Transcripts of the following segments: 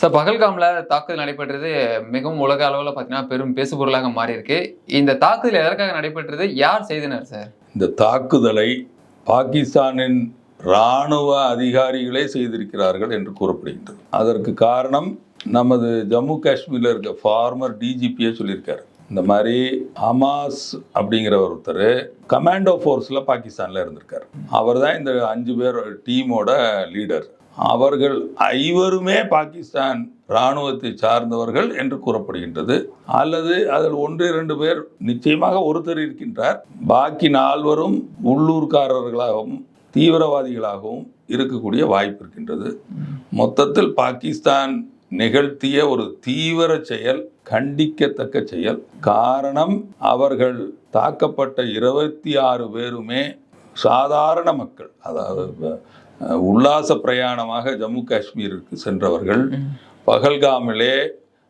Sir பகல்காமில் தாக்குதல் நடைபெற்றது மிகவும் உலக அளவில் பார்த்தீங்கன்னா பெரும் பேசுபொருளாக மாறியிருக்கு. இந்த தாக்குதல் எதற்காக நடைபெற்றது? யார் செய்தனர் சார்? இந்த தாக்குதலை பாகிஸ்தானின் இராணுவ அதிகாரிகளே செய்திருக்கிறார்கள் என்று கூறப்படுகின்றது. அதற்கு காரணம் நமது ஜம்மு காஷ்மீரில் இருக்க ஃபார்மர் டிஜிபியே சொல்லியிருக்காரு. இந்த மாதிரி ஹமாஸ் அப்படிங்கிற ஒருத்தர் கமாண்டோ ஃபோர்ஸில் பாகிஸ்தானில் இருந்திருக்காரு. அவர் தான் இந்த அஞ்சு பேர் டீமோட லீடர் அவர்கள் ஐவருமே பாகிஸ்தான் இராணுவத்தை சார்ந்தவர்கள் என்று கூறப்படுகின்றது. அல்லது அதில் ஒன்று இரண்டு பேர் நிச்சயமாக ஒருத்தர் இருக்கின்றார். பாக்கி நால்வரும் உள்ளூர்காரர்களாகவும் தீவிரவாதிகளாகவும் இருக்கக்கூடிய வாய்ப்பு இருக்கின்றது. மொத்தத்தில் பாகிஸ்தான் நிகழ்த்திய ஒரு தீவிர செயல் கண்டிக்கத்தக்க செயல். காரணம் அவர்கள் தாக்கப்பட்ட இருபத்தி ஆறு பேருமே சாதாரண மக்கள் அதாவது உல்லாச பிரயாணமாக ஜம்மு காஷ்மீருக்கு சென்றவர்கள் பகல்காமிலே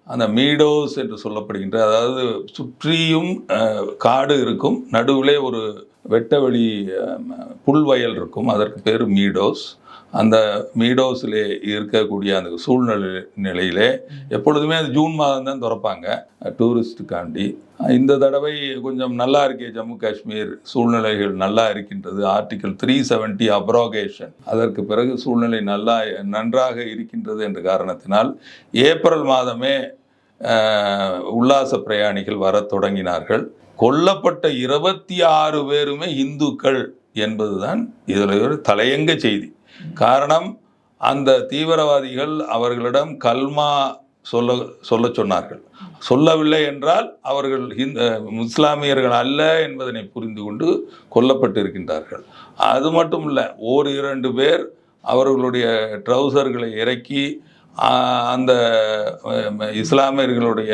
அந்த மீடோஸ் என்று சொல்லப்படுகின்ற அதாவது சுற்றியும் காடு இருக்கும் நடுவிலே ஒரு வெட்டவெளி புல்வயல் இருக்கும் அதற்கு பேர் மீடோஸ். அந்த மீடோஸிலே இருக்கக்கூடிய அந்த சூழ்நிலை நிலையிலே எப்பொழுதுமே அது ஜூன் மாதம் தான் திறப்பாங்க. டூரிஸ்டுக்காண்டி இந்த தடவை கொஞ்சம் நல்லா இருக்கே ஜம்மு காஷ்மீர் சூழ்நிலைகள் நல்லா இருக்கின்றது. ஆர்டிகல் த்ரீ செவன்டி அப்ரோகேஷன் அதற்கு பிறகு சூழ்நிலை நல்லா நன்றாக இருக்கின்றது என்ற காரணத்தினால் ஏப்ரல் மாதமே உல்லாச பிரயாணிகள் வரத் தொடங்கினார்கள். கொல்லப்பட்ட இருபத்தி ஆறு பேருமே இந்துக்கள் என்பதுதான் இதில் ஒரு தலையங்க செய்தி. காரணம் அந்த தீவிரவாதிகள் அவர்களிடம் கல்மா சொல்ல சொல்ல சொன்னார்கள். சொல்லவில்லை என்றால் அவர்கள் ஹிந்த் முஸ்லாமியர்கள் அல்ல என்பதனை புரிந்து கொண்டு கொல்லப்பட்டிருக்கின்றார்கள். அது மட்டும் இல்லை ஓர் இரண்டு பேர் அவர்களுடைய ட்ரௌசர்களை இறக்கி அந்த இஸ்லாமியர்களுடைய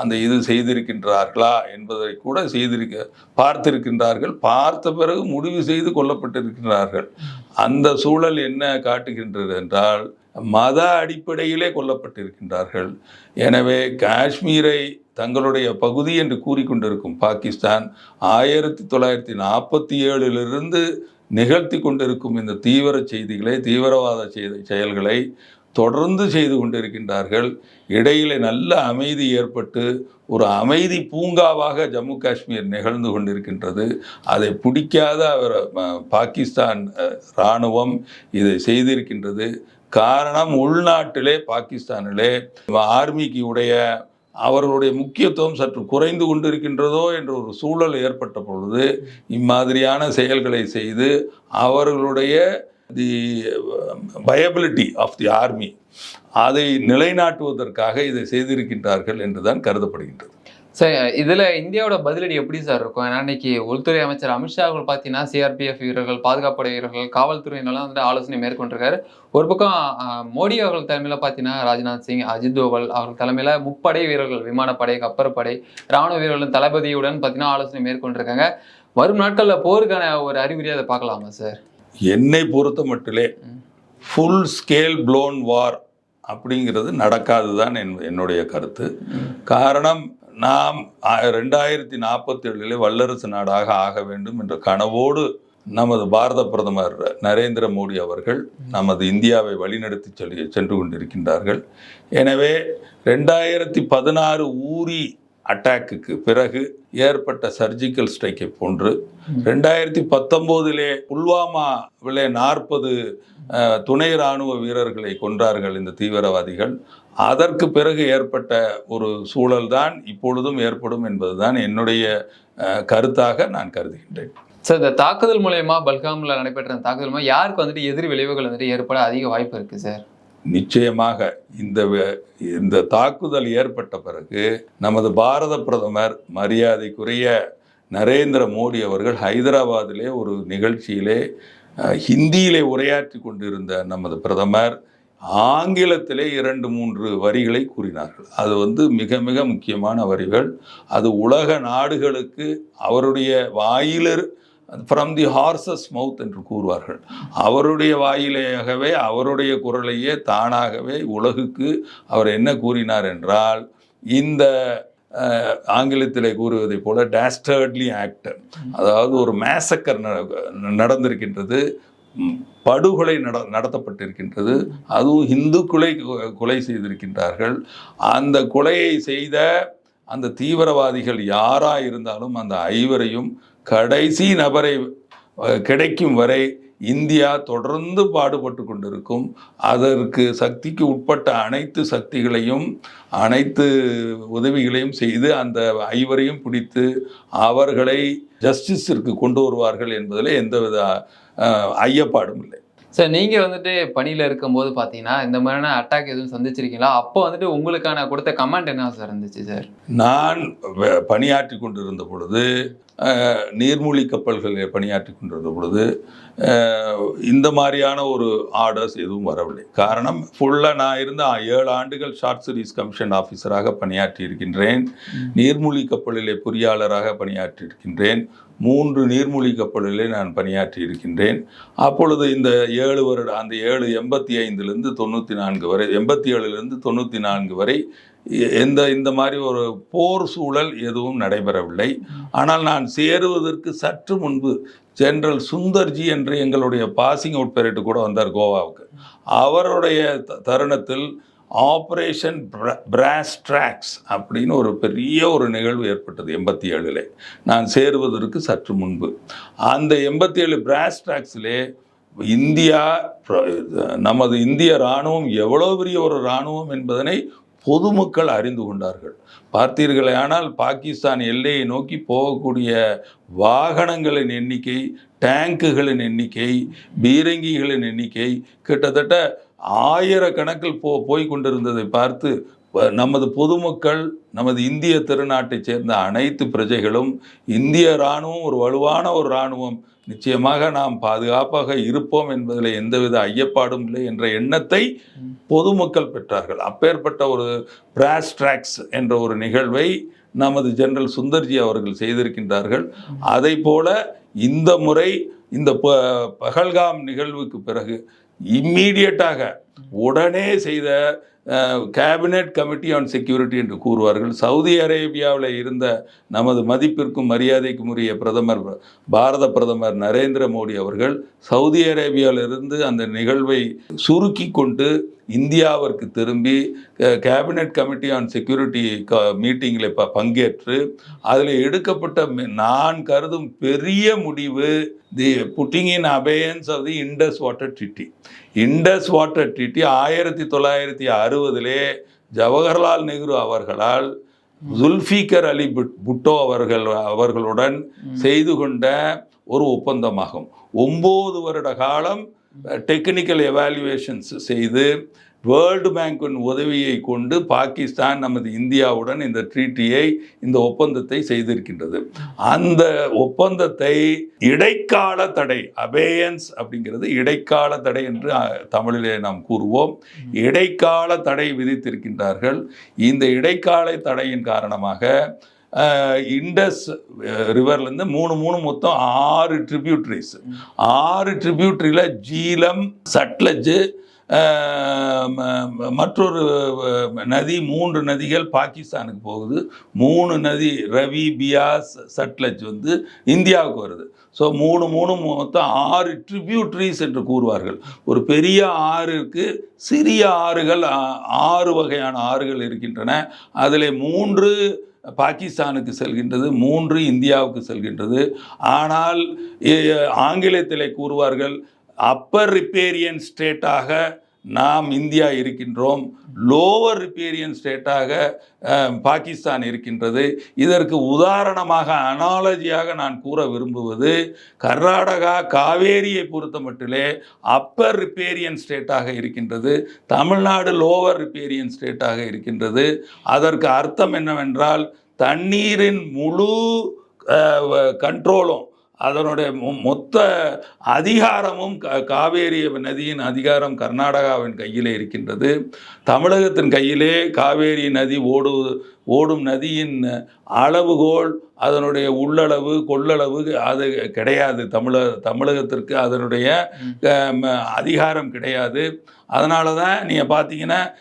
அந்த இது செய்திருக்கின்றார்களா என்பதை கூட செய்திருக்க பார்த்திருக்கின்றார்கள். பார்த்த பிறகு முடிவு செய்து கொல்லப்பட்டிருக்கின்றார்கள். அந்த சூழல் என்ன காட்டுகின்றது என்றால் மத அடிப்படையிலே கொல்லப்பட்டிருக்கின்றார்கள். எனவே காஷ்மீரை தங்களுடைய பகுதி என்று கூறிக்கொண்டிருக்கும் பாகிஸ்தான் ஆயிரத்தி தொள்ளாயிரத்தி நாற்பத்தி ஏழிலிருந்து நிகழ்த்தி கொண்டிருக்கும் இந்த தீவிர செய்திகளை தீவிரவாத செய்தி செயல்களை தொடர்ந்து செய்து கொண்டிருக்கின்றார்கள். இடையிலே நல்ல அமைதி ஏற்பட்டு ஒரு அமைதி பூங்காவாக ஜம்மு காஷ்மீர் நிகழ்ந்து கொண்டிருக்கின்றது. அதை பிடிக்காத அவர் பாகிஸ்தான் இராணுவம் இதை செய்திருக்கின்றது. காரணம் உள்நாட்டிலே பாகிஸ்தானிலே ஆர்மிக்கு உடைய அவர்களுடைய முக்கியத்துவம் சற்று குறைந்து கொண்டிருக்கின்றதோ என்ற ஒரு சூழல் ஏற்பட்ட பொழுது இம்மாதிரியான செயல்களை செய்து அவர்களுடைய தி பயபிலிட்டி ஆஃப் தி ஆர்மி அதை நிலைநாட்டுவதற்காக இதை செய்திருக்கின்றார்கள் என்றுதான் கருதப்படுகின்றது. சார் இதில் இந்தியாவோட பதிலடி எப்படி சார் இருக்கும்? ஏன்னா இன்னைக்கு உள்துறை அமைச்சர் அமித்ஷா அவர்கள் பார்த்தீங்கன்னா சிஆர்பிஎஃப் வீரர்கள் பாதுகாப்படை வீரர்கள் காவல்துறையினெல்லாம் வந்து ஆலோசனை மேற்கொண்டிருக்காரு. ஒரு பக்கம் மோடி அவர்கள் தலைமையில் பார்த்தீங்கன்னா ராஜ்நாத் சிங் அஜித் தோவல் அவர்கள் தலைமையில் முப்படை வீரர்கள் விமானப்படை கப்பற்படை ராணுவ வீரர்களின் தளபதியுடன் பார்த்தீங்கன்னா ஆலோசனை மேற்கொண்டிருக்காங்க. வரும் நாட்களில் போருக்கான ஒரு அறிகுறியை அதை பார்க்கலாமா சார்? என்னை பொறுத்த மட்டிலே. ஃபுல் ஸ்கேல் ப்ளோன் வார் அப்படிங்கிறது நடக்காது தான் என்னுடைய கருத்து. காரணம் நாம் ரெண்டாயிரத்தி நாற்பத்தி ஏழில் வல்லரசு நாடாக ஆக வேண்டும் என்ற கனவோடு நமது பாரத பிரதமர் நரேந்திர மோடி அவர்கள் நமது இந்தியாவை வழிநடத்தி செல்லி சென்று கொண்டிருக்கின்றார்கள். எனவே ரெண்டாயிரத்தி பதினாறு ஊரி அட்டாக்குக்கு பிறகு ஏற்பட்ட சர்ஜிக்கல் ஸ்ட்ரைக்கை போன்று ரெண்டாயிரத்தி பத்தொம்போதிலே புல்வாமாவிலே நாற்பது துணை இராணுவ வீரர்களை கொன்றார்கள் இந்த தீவிரவாதிகள். அதற்கு பிறகு ஏற்பட்ட ஒரு சூழல்தான் இப்பொழுதும் ஏற்படும் என்பதுதான் என்னுடைய கருத்தாக நான் கருதுகின்றேன். சார் இந்த தாக்குதல் மூலயமா பல்காம்ல நடைபெற்ற தாக்குதல் மூலமா யாருக்கு வந்துட்டு எதிர் விளைவுகள் வந்துட்டு ஏற்பட அதிக வாய்ப்பு இருக்கு சார் நிச்சயமாக இந்த வே- இந்த தாக்குதல் ஏற்பட்ட பிறகு நமது பாரத பிரதமர் மரியாதைக்குரிய நரேந்திர மோடி அவர்கள் ஹைதராபாத்திலே ஒரு நிகழ்ச்சியிலே ஹிந்தியிலே உரையாற்றி கொண்டிருந்த நமது பிரதமர் ஆங்கிலத்திலே இரண்டு மூன்று வரிகளை கூறினார்கள். அது வந்து மிக மிக முக்கியமான வரிகள். அது உலக நாடுகளுக்கு அவருடைய வாயிலர் ஃப்ரம் தி ஹார்சஸ் மவுத் என்று கூறுவார்கள். அவருடைய வாயிலேயாகவே அவருடைய குரலையே தானாகவே உலகுக்கு அவர் என்ன கூறினார் என்றால் இந்த ஆங்கிலத்திலே கூறுவதைப் போல டேஸ்டர்ட்லி ஆக்டர் அதாவது ஒரு மேசக்கர் நடந்திருக்கின்றது படுகொலை நட நடத்தப்பட்டிருக்கின்றது அதுவும் இந்துக்களை கொ- கொலை செய்திருக்கின்றார்கள். அந்த கொலையை செய்த அந்த தீவிரவாதிகள் யாராக இருந்தாலும் அந்த ஐவரையும் கடைசி நபரை கிடைக்கும் வரை இந்தியா தொடர்ந்து பாடுபட்டு கொண்டிருக்கும். அதற்கு சக்திக்கு உட்பட்ட அனைத்து சக்திகளையும் அனைத்து உதவிகளையும் செய்து அந்த ஐவரையும் பிடித்து அவர்களை ஜஸ்டிஸிற்கு கொண்டு வருவார்கள் என்பதில் எந்தவித ஐயப்பாடும் இல்லை. சார் நீங்க வந்துட்டு பணியில இருக்கும்போது பாத்தீங்கன்னா இந்த மாதிரியான அட்டாக் எதுவும் சந்திச்சிருக்கீங்களா? அப்போ வந்துட்டு உங்களுக்கான கொடுத்த கமெண்ட் என்ன சார் இருந்துச்சு சார் நான் பணியாற்றி கொண்டிருந்த பொழுது நீர்மூழ்கி கப்பல்களில் பணியாற்றி கொண்டிருந்த பொழுது இந்த மாதிரியான ஒரு ஆர்டர்ஸ் எதுவும் வரவில்லை. காரணம் ஃபுல்லாக நான் இருந்த ஏழு ஆண்டுகள் ஷார்ட் சர்வீஸ் கமிஷன் ஆஃபீஸராக பணியாற்றி இருக்கின்றேன். நீர்மூழ்கி கப்பலிலே பொறியாளராக பணியாற்றி இருக்கின்றேன். மூன்று நீர்மூழ்கி கப்பலிலே நான் பணியாற்றி இருக்கின்றேன். அப்பொழுது இந்த ஏழு வருட அந்த ஏழு எண்பத்தி ஐந்துலேருந்து தொண்ணூற்றி நான்கு வரை எண்பத்தி ஏழுலேருந்து தொண்ணூற்றி நான்கு வரை எந்த இந்த மாதிரி ஒரு போர் சூழல் எதுவும் நடைபெறவில்லை. ஆனால் நான் சேருவதற்கு சற்று முன்பு ஜெனரல் சுந்தர்ஜி என்று எங்களுடைய பாசிங் அவுட் பெரேட்டு கூட வந்தார் கோவாவுக்கு. அவருடைய த- தருணத்தில் ஆப்ரேஷன் பிராஸ் ட்ராக்ஸ் அப்படின்னு ஒரு பெரிய ஒரு நிகழ்வு ஏற்பட்டது எண்பத்தி ஏழில் நான் சேருவதற்கு சற்று முன்பு. அந்த எண்பத்தி ஏழு பிராஸ் ட்ராக்ஸிலே இந்தியா நமது இந்திய இராணுவம் எவ்வளோ பெரிய ஒரு இராணுவம் என்பதனை பொதுமக்கள் அறிந்து கொண்டார்கள். பார்த்தீர்களே ஆனால் பாகிஸ்தான் எல்லையை நோக்கி போகக்கூடிய வாகனங்களின் எண்ணிக்கை டேங்குகளின் எண்ணிக்கை பீரங்கிகளின் எண்ணிக்கை கிட்டத்தட்ட ஆயிரக்கணக்கில் போ போய் கொண்டிருந்ததை பார்த்து நமது பொதுமக்கள் நமது இந்திய திருநாட்டைச் சேர்ந்த அனைத்து பிரஜைகளும் இந்திய இராணுவம் ஒரு வலுவான ஒரு இராணுவம் நிச்சயமாக நாம் பாதுகாப்பாக இருப்போம் என்பதில் எந்தவித ஐயப்பாடும் இல்லை என்ற எண்ணத்தை பொதுமக்கள் பெற்றார்கள். அப்பேற்பட்ட ஒரு பிராஸ் ட்ராக்ஸ் என்ற ஒரு நிகழ்வை நமது ஜெனரல் சுந்தர்ஜி அவர்கள் செய்திருக்கின்றார்கள். அதை போல இந்த முறை இந்த ப பகல்காம் நிகழ்வுக்கு பிறகு இம்மீடியட்டாக உடனே செய்த கேபினெட் கமிட்டி ஆன் செக்யூரிட்டி என்று கூறுவார்கள். சவுதி அரேபியாவில் இருந்த நமது மதிப்பிற்கும் மரியாதைக்கும் உரிய பிரதமர் பாரத பிரதமர் நரேந்திர மோடி அவர்கள் சவுதி அரேபியாவிலிருந்து அந்த நிகழ்வை சுருக்கி கொண்டு இந்தியாவிற்கு திரும்பி கேபினெட் கமிட்டி ஆன் செக்யூரிட்டி க மீட்டிங்கில் ப பங்கேற்று அதில் எடுக்கப்பட்ட நான் கருதும் பெரிய முடிவு the putting in abeyance of the Indus water treaty Indus water treaty ஆயிரத்தி தொள்ளாயிரத்தி அறுபதிலே ஜவஹர்லால் நேரு அவர்களால் ஜுல்ஃபிகர் அலி புட்- புட்டோ அவர்கள் அவர்களுடன் செய்து கொண்ட ஒரு ஒப்பந்தமாகும். ஒம்பது வருட காலம் டெக்னிக்கல் எவாலுவேஷன்ஸ் செய்து வேர்ல்டு பேங்கின் உதவியை கொண்டு பாகிஸ்தான் நமது இந்தியாவுடன் இந்த ட்ரீட்டியை இந்த ஒப்பந்தத்தை செய்திருக்கின்றது. அந்த ஒப்பந்தத்தை இடைக்கால தடை அபேயன்ஸ் அப்படிங்கிறது இடைக்கால தடை என்று தமிழிலே நாம் கூறுவோம். இடைக்கால தடை விதித்திருக்கின்றார்கள். இந்த இடைக்கால தடையின் காரணமாக இண்டஸ் ரிவர்லேருந்து மூணு மூணு மொத்தம் ஆறு ட்ரிபியூட்ரிஸ் ஆறு ட்ரிபியூட்ரியில் ஜீலம் சட்லஜ் மற்றொரு நதி மூன்று நதிகள் பாகிஸ்தானுக்கு போகுது. மூணு நதி ரவி பியாஸ் சட்லஜ் வந்து இந்தியாவுக்கு வருது. ஸோ மூணு மூணு மொத்தம் ஆறு ட்ரிபியூட்ரிஸ் என்று கூறுவார்கள். ஒரு பெரிய ஆறுக்கு சிறிய ஆறுகள் ஆறு வகையான ஆறுகள் இருக்கின்றன. அதில் மூன்று பாகிஸ்தானுக்கு செல்கின்றது மூன்று இந்தியாவுக்கு செல்கின்றது. ஆனால் ஆங்கிலத்தில் ஆங்கிலத்திலே கூறுவார்கள் அப்பர் ரிப்பேரியன் ஸ்டேட்டாக நாம் இந்தியா இருக்கின்றோம் லோவர் ரிப்பேரியன் ஸ்டேட்டாக பாகிஸ்தான் இருக்கின்றது. இதற்கு உதாரணமாக அனாலஜியாக நான் கூற விரும்புவது கர்நாடகா காவேரியை பொறுத்த மட்டிலே அப்பர் ரிப்பேரியன் ஸ்டேட்டாக இருக்கின்றது. தமிழ்நாடு லோவர் ரிப்பேரியன் ஸ்டேட்டாக இருக்கின்றது. அதற்கு அர்த்தம் என்னவென்றால் தண்ணீரின் முழு கண்ட்ரோலும் அதனுடைய மொ- மொத்த அதிகாரமும் காவேரி நதியின் அதிகாரம் கர்நாடகாவின் கையிலே இருக்கின்றது. தமிழகத்தின் கையிலே காவேரி நதி ஓடு ஓடும் நதியின் அளவுகோல் அதனுடைய உள்ளளவு கொள்ளளவு அது கிடையாது. தமிழ தமிழகத்திற்கு அதனுடைய அதிகாரம் கிடையாது. அதனால தான் நீங்கள் பார்த்தீங்கன்னா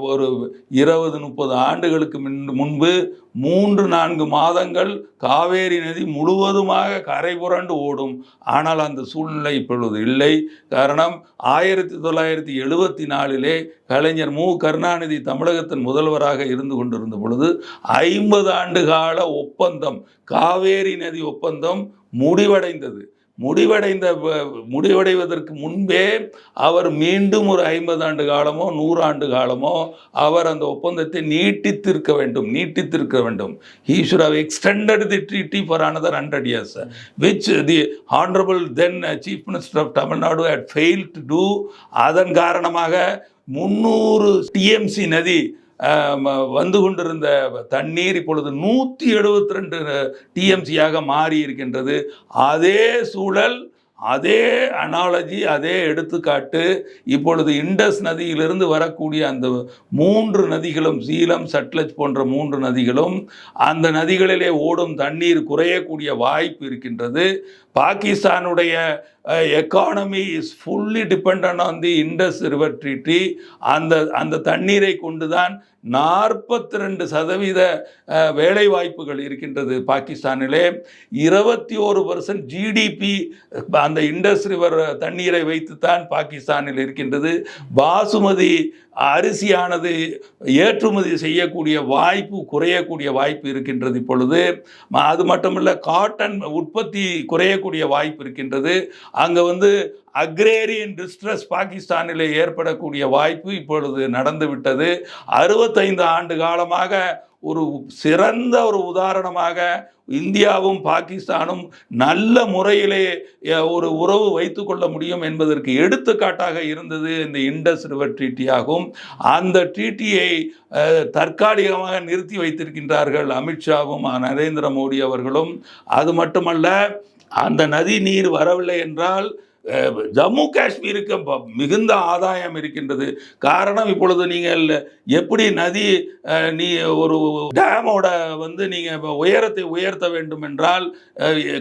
ஒரு இருபது முப்பது ஆண்டுகளுக்கு முன்பு மூன்று நான்கு மாதங்கள் காவேரி நதி முழுவதுமாக கரை புரண்டு ஓடும். ஆனால் அந்த சூழ்நிலை இப்பொழுது இல்லை. காரணம் ஆயிரத்தி தொள்ளாயிரத்தி எழுபத்தி நாலிலே கலைஞர் மு. கருணாநிதி தமிழகத்தின் முதல்வராக இருந்து கொண்டிருந்த பொழுது ஐம்பது ஆண்டு கால ஒப்பந்தம் காவேரி நதி ஒப்பந்தம் முடிவடைந்தது. முடிவடைந்த முடிவடைவதற்கு முன்பே அவர் மீண்டும் ஒரு ஐம்பது ஆண்டு காலமோ நூறு ஆண்டு காலமோ அவர் அந்த ஒப்பந்தத்தை நீட்டித்திருக்க வேண்டும் நீட்டித்திருக்க வேண்டும். He should have extended the treaty for another 100 years which the honorable then chief minister of Tamil Nadu had fail to do அதன் காரணமாக முந்நூறு டிஎம்சி நதி வந்து கொண்டிருந்த தண்ணீர் இப்பொழுது நூற்றி எழுபத்தி ரெண்டு டிஎம்சியாக மாறி இருக்கின்றது. அதே சூழல் அதே அனாலஜி அதே எடுத்துக்காட்டு இப்பொழுது இண்டஸ் நதியிலிருந்து வரக்கூடிய அந்த மூன்று நதிகளும் சீலம் சட்லஜ் போன்ற மூன்று நதிகளும் அந்த நதிகளிலே ஓடும் தண்ணீர் குறையக்கூடிய வாய்ப்பு இருக்கின்றது. பாகிஸ்தானுடைய economy is fully depend on the Indus river treaty அந்த அந்த தண்ணீரை கொண்டுதான் நாற்பத்தி ரெண்டு சதவீத வேலைவாய்ப்புகள் வேலை வாய்ப்புகள் இருக்கின்றது பாகிஸ்தானிலே. இருபத்தி ஒரு பர்சன்ட் ஜிடிபி அந்த இண்டஸ் ரிவர் தண்ணீரை வைத்துத்தான் பாகிஸ்தானில் இருக்கின்றது. பாசுமதி அரிசியானது ஏற்றுமதி செய்யக்கூடிய வாய்ப்பு குறையக்கூடிய வாய்ப்பு இருக்கின்றது இப்பொழுது. அது மட்டுமல்ல காட்டன் உற்பத்தி குறையக்கூடிய வாய்ப்பு இருக்கின்றது. அங்கே வந்து அக்ரேரியன் டிஸ்ட்ரஸ் பாகிஸ்தானில் ஏற்படக்கூடிய வாய்ப்பு இப்பொழுது நடந்துவிட்டது. அறுபத்தைந்து ஆண்டு காலமாக ஒரு சிறந்த ஒரு உதாரணமாக இந்தியாவும் பாகிஸ்தானும் நல்ல முறையிலே ஒரு உறவு வைத்துக்கொள்ள முடியும் என்பதற்கு எடுத்துக்காட்டாக இருந்தது இந்த இண்டஸ் ரிவர் டிடி ஆகும் அந்த ட்ரீட்டியை தற்காலிகமாக நிறுத்தி வைத்திருக்கின்றார்கள் அமித்ஷாவும் நரேந்திர மோடி அவர்களும். அது மட்டுமல்ல அந்த நதி நீர் வரவில்லை என்றால் ஜம்மு காஷ்மீருக்கு மிகுந்த ஆதாயம் இருக்கின்றது. காரணம் இப்பொழுது நீங்கள் எப்படி நதி நீ ஒரு டேமோட வந்து நீங்கள் உயரத்தை உயர்த்த வேண்டும் என்றால்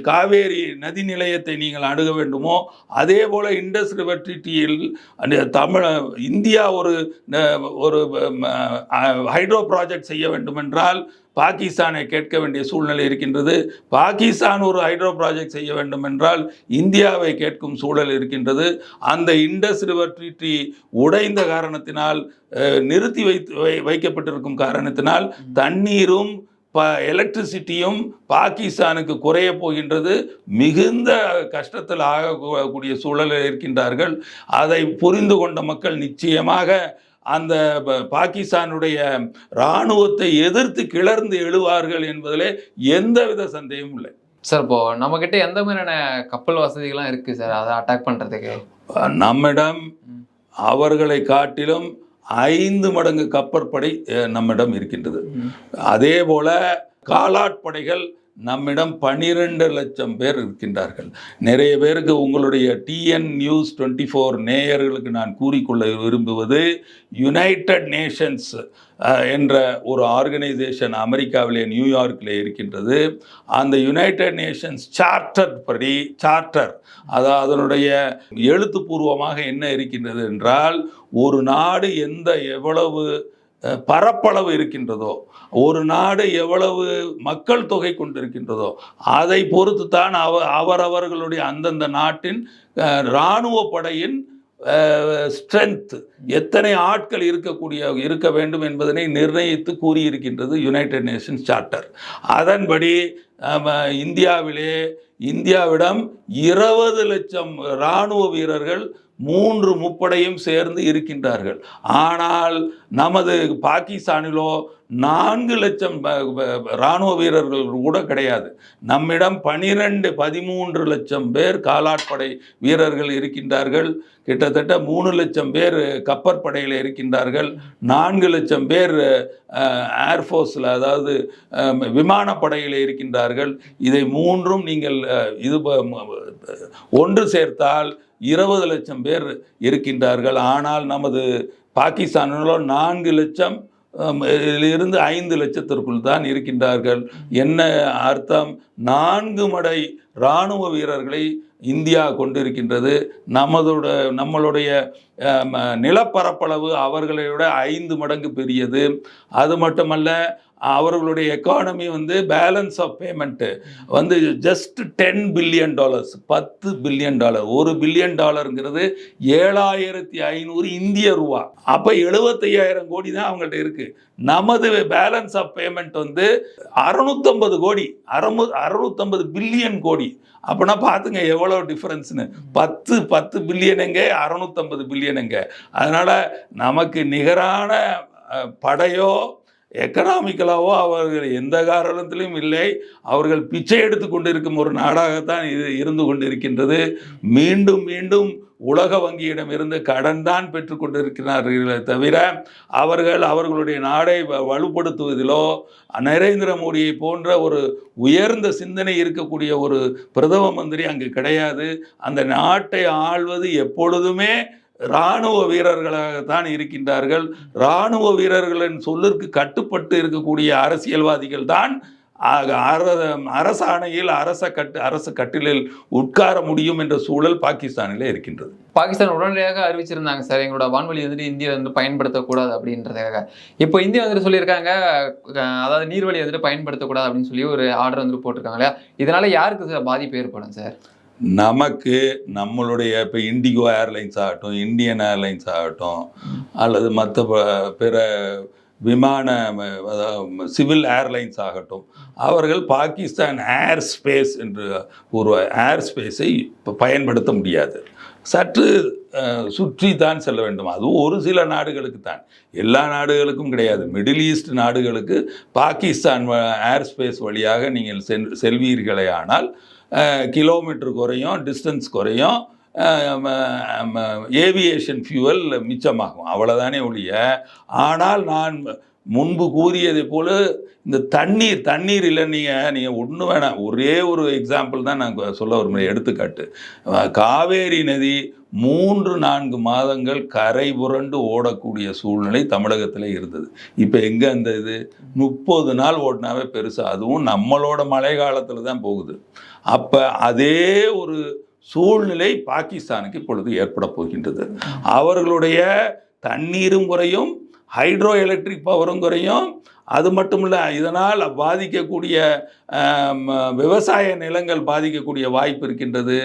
காவேரி நதி நிலையத்தை நீங்கள் அணுக வேண்டுமோ? அதே போல் இண்டஸ் ரிவர் ட்ரீட்டியில் தமிழ் இந்தியா ஒரு ஒரு ஹைட்ரோ ப்ராஜெக்ட் செய்ய வேண்டும் என்றால் பாகிஸ்தானை கேட்க வேண்டிய சூழ்நிலை இருக்கின்றது. பாகிஸ்தான் ஒரு ஹைட்ரோ ப்ராஜெக்ட் செய்ய வேண்டும் என்றால் இந்தியாவை கேட்கும் சூழல் இருக்கின்றது. அந்த இண்டஸ் ரிவர் ட்ரீட்டி உடைந்த காரணத்தினால் நிறுத்தி வைத்து வை வைக்கப்பட்டிருக்கும் காரணத்தினால் தண்ணீரும் ப எலக்ட்ரிசிட்டியும் பாகிஸ்தானுக்கு குறைய போகின்றது. மிகுந்த கஷ்டத்தில் ஆகக்கூடிய சூழலில் இருக்கின்றார்கள். அதை புரிந்து கொண்ட மக்கள் நிச்சயமாக அந்த பாகிஸ்தானுடைய இராணுவத்தை எதிர்த்து கிளர்ந்து எழுவார்கள் என்பதிலே எந்தவித சந்தேகமும் இல்லை. சார் இப்போ நம்ம கிட்ட எந்த மாதிரியான கப்பல் வசதிகள்லாம் இருக்கு சார்? அதை அட்டாக் பண்றதுக்கு. நம்மிடம். அவர்களை காட்டிலும் ஐந்து மடங்கு கப்பற்படை நம்மிடம் இருக்கின்றது. அதே போல காலாட்படைகள் நம்மிடம் பனிரெண்டு லட்சம் பேர் இருக்கின்றார்கள். நிறைய பேருக்கு உங்களுடைய டிஎன் நியூஸ் டுவெண்ட்டி ஃபோர் நேயர்களுக்கு நான் கூறிக்கொள்ள விரும்புவது யுனைடெட் நேஷன்ஸ் என்ற ஒரு ஆர்கனைசேஷன் அமெரிக்காவிலே நியூயார்க்கில் இருக்கின்றது. அந்த யுனைடெட் நேஷன்ஸ் சார்ட்டர் படி சார்ட்டர் அதாவது அதனுடைய எழுத்துப்பூர்வமாக என்ன இருக்கின்றது என்றால் ஒரு நாடு எந்த எவ்வளவு பரப்பளவு இருக்கின்றதோ ஒரு நாடு எவ்வளவு மக்கள் தொகை கொண்டிருக்கின்றதோ அதை பொறுத்து தான் அவ அவரவர்களுடைய அந்தந்த நாட்டின் இராணுவ படையின் ஸ்ட்ரென்த் எத்தனை ஆட்கள் இருக்கக்கூடிய இருக்க வேண்டும் என்பதனை நிர்ணயித்து கூறியிருக்கின்றது யுனைடெட் நேஷன்ஸ் சார்ட்டர் அதன்படி இந்தியாவிலே இந்தியாவிடம் இருபது லட்சம் இராணுவ வீரர்கள் மூன்று முப்படையும் சேர்ந்து இருக்கின்றார்கள். ஆனால் நமது பாகிஸ்தானிலோ நான்கு லட்சம் ப- இராணுவ வீரர்கள் கூட கிடையாது. நம்மிடம் பனிரெண்டு பதிமூன்று லட்சம் பேர் காலாட்படை வீரர்கள் இருக்கின்றார்கள். கிட்டத்தட்ட மூணு லட்சம் பேர் கப்பற்படையில் இருக்கின்றார்கள். நான்கு லட்சம் பேர் ஏர்ஃபோர்ஸில் அதாவது விமானப்படையில் இருக்கின்றார்கள். இதை மூன்றும் நீங்கள் இது ஒன்று சேர்த்தால் இருபது லட்சம் பேர் இருக்கின்றார்கள். ஆனால் நமது பாகிஸ்தானிலோ நான்கு லட்சம் இருந்து ஐந்து லட்சத்திற்குள் தான் இருக்கின்றார்கள். என்ன அர்த்தம்? நான்கு மடை இராணுவ வீரர்களை இந்தியா கொண்டிருக்கின்றது. நமதோட நம்மளுடைய நிலப்பரப்பளவு அவர்களை விட ஐந்து மடங்கு பெரியது. அது மட்டுமல்ல அவர்களுடைய எக்கானமி வந்து பேலன்ஸ் ஆஃப் பேமெண்ட்டு வந்து ஜஸ்ட் டென் பில்லியன் டாலர்ஸ் பத்து பில்லியன் டாலர் ஒரு பில்லியன் டாலருங்கிறது ஏழாயிரத்தி ஐநூறு இந்திய ரூபா. அப்போ எழுபத்தையாயிரம் கோடி தான் அவங்கள்ட்ட இருக்குது நமது பேலன்ஸ் ஆஃப் பேமெண்ட் வந்து அறுநூத்தம்பது கோடி அறுநூ அறுநூத்தம்பது பில்லியன் கோடி. அப்படின்னா பார்த்துங்க எவ்வளோ டிஃப்ரென்ஸ்னு பத்து பத்து பில்லியனுங்க அறுநூத்தம்பது பில்லியனுங்க அதனால் நமக்கு நிகரான படையோ எக்கனாமிக்கலாவோ அவர்கள் எந்த காரணத்திலும் இல்லை. அவர்கள் பிச்சை எடுத்து கொண்டிருக்கும் ஒரு நாடாகத்தான் இது இருந்து கொண்டிருக்கின்றது. மீண்டும் மீண்டும் உலக வங்கியிடம் இருந்து கடன் தான் பெற்று கொண்டிருக்கிறார்களே தவிர அவர்கள் அவர்களுடைய நாடை வ- வலுப்படுத்துவதிலோ நரேந்திர மோடியை போன்ற ஒரு உயர்ந்த சிந்தனை இருக்கக்கூடிய ஒரு பிரதம மந்திரி அங்கு கிடையாது. அந்த நாட்டை ஆள்வது எப்பொழுதுமே இராணுவ வீரர்களாகத்தான் இருக்கின்றார்கள். இராணுவ வீரர்களின் சொல்லிற்கு கட்டுப்பட்டு இருக்கக்கூடிய அரசியல்வாதிகள் தான் ஆக அர- அரசாணையில் அரச கட்டு அரசு கட்டிலில் உட்கார முடியும் என்ற சூழல் பாகிஸ்தானிலே இருக்கின்றது. பாகிஸ்தான் உடனடியாக அறிவிச்சிருந்தாங்க சார் எங்களோட வான்வழி வந்துட்டு இந்தியா வந்து பயன்படுத்தக்கூடாது அப்படின்றதுக்காக. இப்போ இந்தியா வந்துட்டு சொல்லியிருக்காங்க அதாவது நீர்வழி வந்துட்டு பயன்படுத்தக்கூடாது அப்படின்னு சொல்லி ஒரு ஆர்டர் வந்துட்டு போட்டிருக்காங்க இல்லையா? இதனால யாருக்கு சார் பாதிப்பு ஏற்படும் சார்? நமக்கு நம்மளுடைய இப்போ இண்டிகோ ஏர்லைன்ஸ் ஆகட்டும் இந்தியன் ஏர்லைன்ஸ் ஆகட்டும் அல்லது மற்ற ப- பிற விமான சிவில் ஏர்லைன்ஸ் ஆகட்டும் அவர்கள் பாகிஸ்தான் ஏர் ஸ்பேஸ் என்று ஒரு ஏர் ஸ்பேஸை இப்போ பயன்படுத்த முடியாது. சற்று சுற்றி தான் செல்ல வேண்டும். அதுவும் ஒரு சில நாடுகளுக்கு தான் எல்லா நாடுகளுக்கும் கிடையாது. மிடில் ஈஸ்ட் நாடுகளுக்கு பாகிஸ்தான் ஏர் ஸ்பேஸ் வழியாக நீங்கள் சென் செல்வீர்களே ஆனால் கிலோமீட்டர் குறையும் டிஸ்டன்ஸ் குறையும் ஏவியேஷன் ஃபியூவல் மிச்சமாகும். அவ்வளோதானே ஒழிய ஆனால் நான் முன்பு கூறியதை போல் இந்த தண்ணீர் தண்ணீர் இல்லை நீங்கள் நீங்கள் ஒன்று வேணாம். ஒரே ஒரு எக்ஸாம்பிள் தான் நான் சொல்ல விரும்புகிறேன் எடுத்துக்காட்டு. காவேரி நதி மூன்று நான்கு மாதங்கள் கரை புரண்டு ஓடக்கூடிய சூழ்நிலை தமிழகத்தில் இருந்தது. இப்போ எங்கே அந்த இது? முப்பது நாள் ஓடினாவே பெருசு. அதுவும் நம்மளோட மழை காலத்தில் தான் போகுது. அப்போ அதே ஒரு சூழ்நிலை பாகிஸ்தானுக்கு இப்பொழுது ஏற்பட போகின்றது. அவர்களுடைய தண்ணீரும் குறையும் ஹைட்ரோ எலக்ட்ரிக் பவரும் குறையும். அது மட்டும் இல்லை இதனால் பாதிக்கக்கூடிய விவசாய நிலங்கள் பாதிக்கக்கூடிய வாய்ப்பு இருக்கின்றது.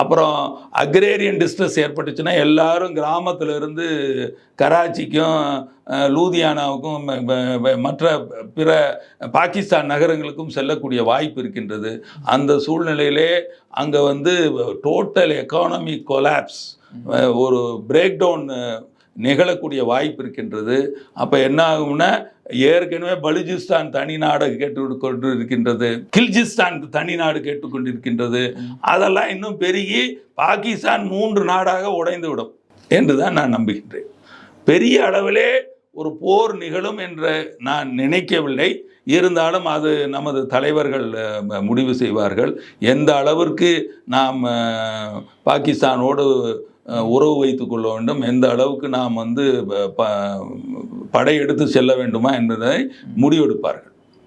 அப்புறம் அக்ரேரியன் டிஸ்ட்ரெஸ் ஏற்பட்டுச்சுன்னா எல்லாரும் கிராமத்துல இருந்து கராச்சிக்கும் லூதியானாவுக்கும் மற்ற பிற பாகிஸ்தான் நகரங்களுக்கும் செல்லக்கூடிய வாய்ப்பு இருக்கின்றது. அந்த சூழ்நிலையிலே அங்கே வந்து டோட்டல் எக்கானமி கொலாப்ஸ் ஒரு பிரேக் டவுன் நிகழக்கூடிய வாய்ப்பு இருக்கின்றது. அப்போ என்ன ஆகும்னா ஏற்கனவே பலுஜிஸ்தான் தனி நாடு கேட்டு கொண்டு இருக்கின்றது கில்ஜிஸ்தான் தனி நாடு கேட்டுக்கொண்டிருக்கின்றது. அதெல்லாம் இன்னும் பெருகி பாகிஸ்தான் மூன்று நாடாக உடைந்து விடும் என்று தான் நான் நம்புகின்றேன். பெரிய அளவிலே ஒரு போர் நிகழும் என்று நான் நினைக்கவில்லை. இருந்தாலும் அது நமது தலைவர்கள் முடிவு செய்வார்கள். எந்த அளவிற்கு நாம் பாகிஸ்தானோடு உறவு வைத்துக் கொள்ள வேண்டும். எந்த அளவுக்கு நாம் வந்து ப- படையெடுத்து செல்ல வேண்டுமா என்பதை முடிவெடுப்பார்கள்.